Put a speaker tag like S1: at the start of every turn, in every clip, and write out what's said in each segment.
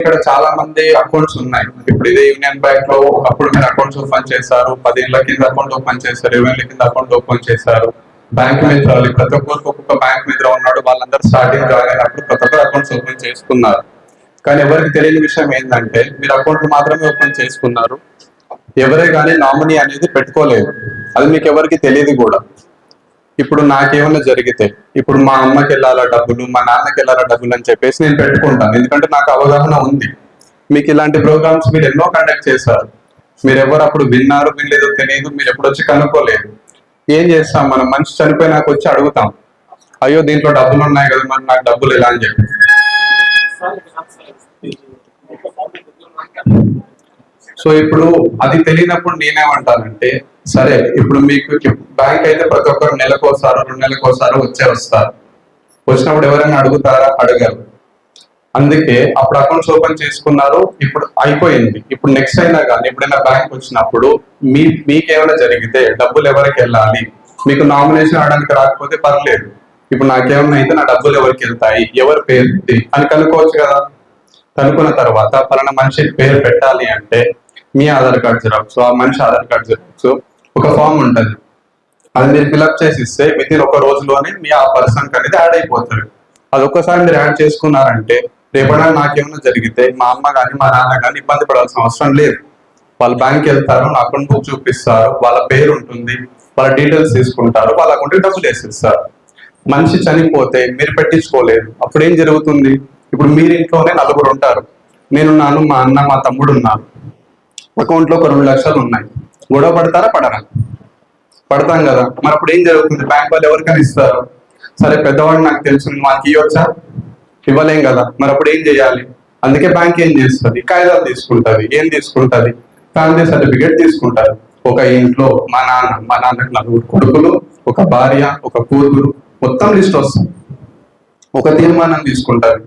S1: ఇక్కడ చాలా మంది అకౌంట్స్ ఉన్నాయి. ఇప్పుడు ఇదే యూనియన్ బ్యాంక్లో అప్పుడు మీరు అకౌంట్స్ ఓపెన్ చేశారు పదేళ్ళ కింద అకౌంట్ ఓపెన్ చేశారు ఇరవై ఏళ్ళ కింద అకౌంట్ ఓపెన్ చేశారు. బ్యాంక్ మిత్రాలు ప్రతి ఒక్కరికి ఒక్కొక్క బ్యాంక్ మిత్ర ఉన్నాడు వాళ్ళందరూ స్టార్టింగ్ కాలేనప్పుడు ప్రతి ఒక్కరు అకౌంట్స్ ఓపెన్ చేసుకున్నారు. కానీ ఎవరికి తెలియని విషయం ఏంటంటే మీరు అకౌంట్ మాత్రమే ఓపెన్ చేసుకున్నారు. ఎవరే కానీ నామినీ అనేది పెట్టుకోలేదు. అది మీకు ఎవరికి తెలియదు కూడా. ఇప్పుడు నాకేమైనా జరిగితే ఇప్పుడు మా అమ్మకి వెళ్ళాలా డబ్బులు మా నాన్నకి వెళ్ళాలా డబ్బులు అని చెప్పేసి నేను పెట్టుకుంటాను. ఎందుకంటే నాకు అవగాహన ఉంది. మీకు ఇలాంటి ప్రోగ్రామ్స్ మీరు ఎన్నో కండక్ట్ చేశారు. మీరు ఎవరు అప్పుడు విన్నారు వినలేదో తెలియదు మీరు ఎప్పుడు వచ్చి కనుక్కోలేదు. ఏం చేస్తాం మనం? మనిషి చనిపోయినాక వచ్చి అడుగుతాం. అయ్యో దీంట్లో డబ్బులు ఉన్నాయి కదా మరి నాకు డబ్బులు ఎలా అని చెప్పి. సో ఇప్పుడు అది తెలియనప్పుడు నేనేమంటానంటే సరే ఇప్పుడు మీకు బ్యాంక్ అయితే ప్రతి ఒక్కరు నెలకు రెండు నెలకోసారి వచ్చే వస్తారు. వచ్చినప్పుడు ఎవరైనా అడుగుతారా? అడగరు. అందుకే అప్పుడు అకౌంట్స్ ఓపెన్ చేసుకున్నారు ఇప్పుడు అయిపోయింది. ఇప్పుడు నెక్స్ట్ అయినా కానీ ఎప్పుడైనా బ్యాంక్ వచ్చినప్పుడు మీ మీకేమైనా జరిగితే డబ్బులు ఎవరికి వెళ్ళాలి? మీకు నామినేషన్ ఆడడానికి రాకపోతే పర్లేదు. ఇప్పుడు నాకేమైనా అయితే నా డబ్బులు ఎవరికి వెళ్తాయి? ఎవరి పేరు అని కనుక్కోవచ్చు కదా. కనుక్కున్న తర్వాత పలానా మనిషి పేరు పెట్టాలి అంటే మీ ఆధార్ కార్డ్ జిరాక్స్ ఆ మనిషి ఆధార్ కార్డ్ జిరాక్స్ ఒక ఫామ్ ఉంటుంది. అది మీరు ఫిల్అప్ చేసి ఇస్తే విత్ ఇన్ ఒక రోజులోనే మీ ఆ పర్సన్ అనేది యాడ్ అయిపోతారు అది ఒక్కసారి మీరు యాడ్ చేసుకున్నారంటే రేపటి నాకేమైనా జరిగితే మా అమ్మ కానీ మా నాన్న కానీ ఇబ్బంది పడాల్సిన అవసరం లేదు. వాళ్ళు బ్యాంక్ వెళ్తారు నా అకౌంట్ బుక్ చూపిస్తారు వాళ్ళ పేరు ఉంటుంది వాళ్ళ డీటెయిల్స్ తీసుకుంటారు వాళ్ళ అకౌంట్ డబ్బులు వేసిస్తారు. మనిషి చనిపోతే మీరు పెట్టించుకోలేదు. అప్పుడు ఏం జరుగుతుంది? ఇప్పుడు మీరు ఇంట్లోనే నలుగురు ఉంటారు. నేనున్నాను మా అన్న మా తమ్ముడు ఉన్నారు. అకౌంట్లో ఒక రెండు లక్షలు ఉన్నాయి. గొడవ పడతారా పడరా? పడతాం కదా. మరి అప్పుడు ఏం జరుగుతుంది? బ్యాంక్ వాళ్ళు ఎవరికైనా ఇస్తారు? సరే పెద్దవాడు నాకు తెలుసు మాకు ఇవ్వచ్చా ఇవ్వలేం కదా. మరి అప్పుడు ఏం చేయాలి? అందుకే బ్యాంక్ ఏం చేస్తుంది? కాగితాలు తీసుకుంటుంది. ఏం తీసుకుంటుంది? ఫ్యామిలీ సర్టిఫికేట్ తీసుకుంటారు ఒక ఇంట్లో మా నాన్న మా నాన్నకు నలుగురు కొడుకులు ఒక భార్య ఒక కూతురు మొత్తం లిస్ట్ వస్తుంది. ఒక తీర్మానం తీసుకుంటారు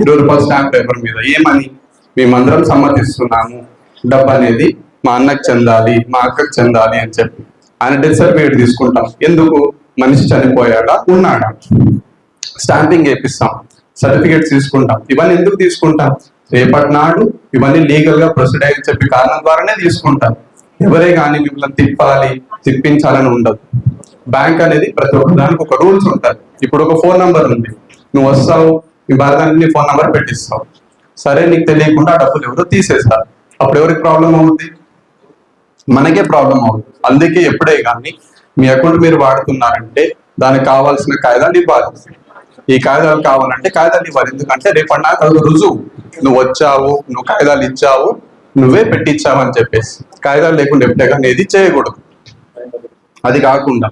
S1: ఇరవై రూపాయల స్టాంప్ పేపర్ మీద ఏమని మేమందరం సమ్మతిస్తున్నాము. డబ్బు అనేది మా అన్నకు చెందాలి మా అక్కకు చెందాలి అని చెప్పి. ఆయన డెత్ సర్టిఫికేట్ తీసుకుంటాం. ఎందుకు? మనిషి చనిపోయాడా? ఉన్నాడా? స్టాంపింగ్ వేపిస్తాం. సర్టిఫికేట్స్ తీసుకుంటాం. ఇవన్నీ ఎందుకు తీసుకుంటాం? రేపటి నాడు ఇవన్నీ లీగల్గా ప్రొసీడ్ అయ్యని చెప్పి కారణం ద్వారానే తీసుకుంటాం. ఎవరే కానీ మిమ్మల్ని తిప్పాలి తిప్పించాలని ఉండదు. బ్యాంక్ అనేది ప్రతి ఒక్క దానికి ఒక రూల్స్ ఉంటాయి. ఇప్పుడు ఒక ఫోన్ నంబర్ ఉంది. నువ్వు వస్తావు నీ భారతానికి నీ ఫోన్ నంబర్ పెట్టిస్తావు. సరే నీకు తెలియకుండా డబ్బులు ఎవరో తీసేస్తారు. అప్పుడు ఎవరికి ప్రాబ్లం అవుతుంది మనకే ప్రాబ్లం అవుతుంది అందుకే ఎప్పుడే కానీ మీ అకౌంట్ మీరు వాడుతున్నారంటే దానికి కావాల్సిన కాగితాలు ఇవ్వాలి. ఈ కాగితాలు కావాలంటే కాగితాలు ఇవ్వాలి. ఎందుకంటే రేపటి నాకు అది రుజువు. నువ్వు వచ్చావు నువ్వు కాగితాలు ఇచ్చావు నువ్వే పెట్టించావు అని చెప్పేసి. కాగితాలు లేకుండా ఎప్పుడే కానీ ఏది చేయకూడదు. అది కాకుండా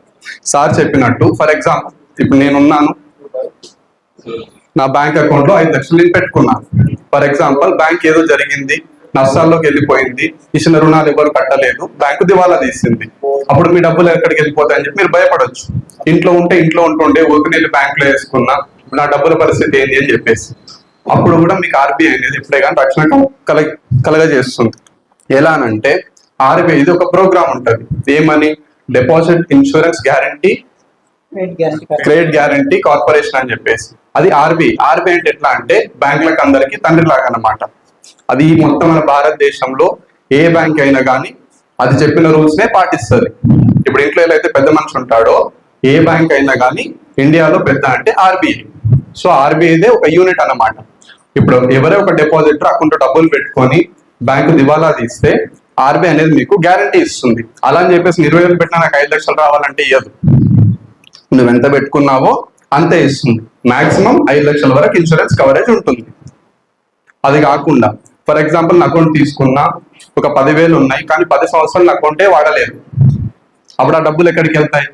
S1: సార్ చెప్పినట్టు ఫర్ ఎగ్జాంపుల్ ఇప్పుడు నేనున్నాను. నా బ్యాంక్ అకౌంట్లో ఐదు లక్షలు నేను పెట్టుకున్నాను. ఫర్ ఎగ్జాంపుల్ బ్యాంక్ ఏదో జరిగింది. నష్టాల్లోకి వెళ్ళిపోయింది. ఇచ్చిన రుణాలు ఎవరు కట్టలేదు. బ్యాంకు దివాలా తీసింది. అప్పుడు మీ డబ్బులు ఎక్కడికి వెళ్ళిపోతాయని చెప్పి మీరు భయపడొచ్చు. ఇంట్లో ఉంటే ఇంట్లో ఉంటుండే ఊరికి నేను బ్యాంక్లో వేసుకున్నా నా డబ్బుల పరిస్థితి ఏంటి అని చెప్పేసి. అప్పుడు కూడా మీకు ఆర్బీఐ అనేది ఎప్పుడే కానీ రక్షణ కల కలగజేస్తుంది. ఎలా అనంటే ఆర్బీఐ ఇది ఒక ప్రోగ్రామ్ ఉంటుంది. ఏమని deposit insurance guarantee credit guarantee corporation అని చెప్పేసి. అది ఆర్బీ ఆర్బీ అంటే ఎట్లా అంటే బ్యాంకులకు అందరికి తండ్రి లాగా అన్నమాట. అది మొత్తం మన భారతదేశంలో ఏ బ్యాంక్ అయినా కానీ అది చెప్పిన రూల్స్ నే పాటిస్తుంది. ఇప్పుడు ఇంట్లో ఎలా అయితే పెద్ద మనిషి ఉంటాడో ఏ బ్యాంక్ అయినా కానీ ఇండియాలో పెద్ద అంటే ఆర్బీఐ సో ఆర్బీఐదే ఒక యూనిట్ అన్నమాట. ఇప్పుడు ఎవరే ఒక డిపాజిటర్ అకౌంట్ డబ్బులు పెట్టుకొని బ్యాంకు దివాలా తీస్తే ఆర్బీఐ అనేది మీకు గ్యారంటీ ఇస్తుంది. అలా అని చెప్పేసి ఇరవై వేలు పెట్టినా నాకు ఐదు లక్షలు రావాలంటే ఇవ్వదు నువ్వు ఎంత పెట్టుకున్నావో అంతే ఇస్తుంది. మాక్సిమం ఐదు లక్షల వరకు ఇన్సూరెన్స్ కవరేజ్ ఉంటుంది. అది కాకుండా ఫర్ ఎగ్జాంపుల్ నా అకౌంట్ తీసుకున్నా ఒక పదివేలు ఉన్నాయి కానీ పది సంవత్సరాలు నా అకౌంటే వాడలేదు. అప్పుడు ఆ డబ్బులు ఎక్కడికి వెళ్తాయి?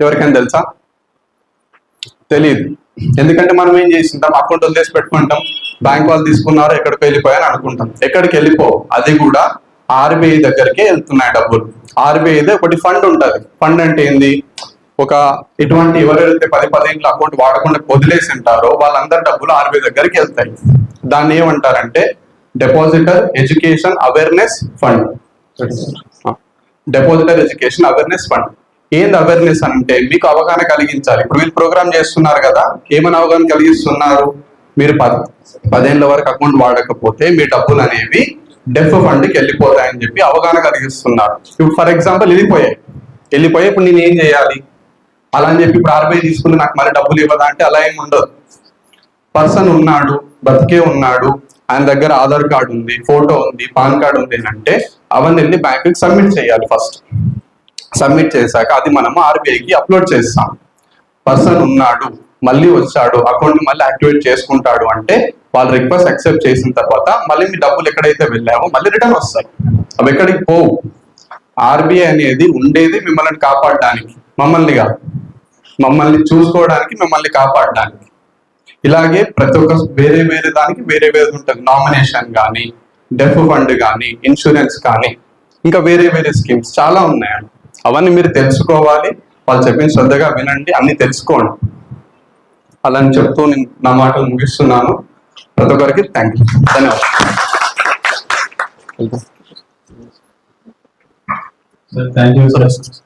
S1: ఎవరికైనా తెలుసా? తెలియదు ఎందుకంటే మనం ఏం చేసింటాం అకౌంట్ వదిలేసి పెట్టుకుంటాం. బ్యాంక్ వాళ్ళు తీసుకున్నారు ఎక్కడికి వెళ్ళిపోయాని అనుకుంటాం. ఎక్కడికి వెళ్ళిపో అది కూడా ఆర్బీఐ దగ్గరికే వెళ్తున్నాయి డబ్బులు. ఆర్బీఐదే ఒకటి ఫండ్ ఉంటుంది. ఫండ్ అంటే ఏంది? ఒక ఇటువంటి ఎవరైతే పది పదిహేను అకౌంట్ వాడకుండా వదిలేసి ఉంటారో వాళ్ళందరి డబ్బులు ఆర్బీఐ దగ్గరికి వెళ్తాయి. దాన్ని ఏమంటారంటే depositor education awareness fund depositor education awareness fund ఏంది అవేర్నెస్ అంటే? మీకు అవగాహన కలిగించాలి. ఇప్పుడు వీళ్ళు ప్రోగ్రామ్ చేస్తున్నారు కదా ఏమైనా అవగాహన కలిగిస్తున్నారు? మీరు పది పదేళ్ళ వరకు అకౌంట్ వాడకపోతే మీ డబ్బులు అనేవి డెఫ్ ఫండ్కి వెళ్ళిపోతాయని చెప్పి అవగాహన కలిగిస్తున్నారు. ఇప్పుడు ఫర్ ఎగ్జాంపుల్ వెళ్ళిపోయాయి. వెళ్ళిపోయి ఇప్పుడు నేను ఏం చేయాలి? అలా అని చెప్పి ఇప్పుడు ఆర్బీఐ తీసుకుని నాకు మళ్ళీ డబ్బులు ఇవ్వదా అంటే అలా ఏమి ఉండదు. పర్సన్ ఉన్నాడు బతికే ఉన్నాడు ఆయన దగ్గర ఆధార్ కార్డు ఉంది ఫోటో ఉంది పాన్ కార్డు ఉంది అంటే అవన్నీ వెళ్ళి బ్యాంకుకి సబ్మిట్ చేయాలి ఫస్ట్. సబ్మిట్ చేశాక అది మనము ఆర్బీఐకి అప్లోడ్ చేస్తాం. పర్సన్ ఉన్నాడు మళ్ళీ వచ్చాడు అకౌంట్ మళ్ళీ యాక్టివేట్ చేసుకుంటాడు అంటే వాళ్ళు రిక్వెస్ట్ యాక్సెప్ట్ చేసిన తర్వాత మళ్ళీ మీ డబ్బులు ఎక్కడైతే వెళ్ళామో మళ్ళీ రిటర్న్ వస్తాయి. అవి ఎక్కడికి పోవు. ఆర్బీఐ అనేది ఉండేది మిమ్మల్ని కాపాడడానికి మమ్మల్ని కాదు. మమ్మల్ని చూసుకోవడానికి మిమ్మల్ని కాపాడడానికి. ఇలాగే ప్రతి ఒక్క వేరే వేరే దానికి వేరే వేరే ఉంటుంది. నామినేషన్ కానీ డెఫ్ ఫండ్ కానీ ఇన్సూరెన్స్ కానీ ఇంకా వేరే వేరే స్కీమ్స్ చాలా ఉన్నాయండి. అవన్నీ మీరు తెలుసుకోవాలి. వాళ్ళు చెప్పిన శ్రద్ధగా వినండి. అన్ని తెలుసుకోండి. అలా అని చెప్తూ నేను నా మాటలు ముగిస్తున్నాను. ప్రతి ఒక్కరికి థ్యాంక్ యూ ధన్యవాదాలు.
S2: Thank you you.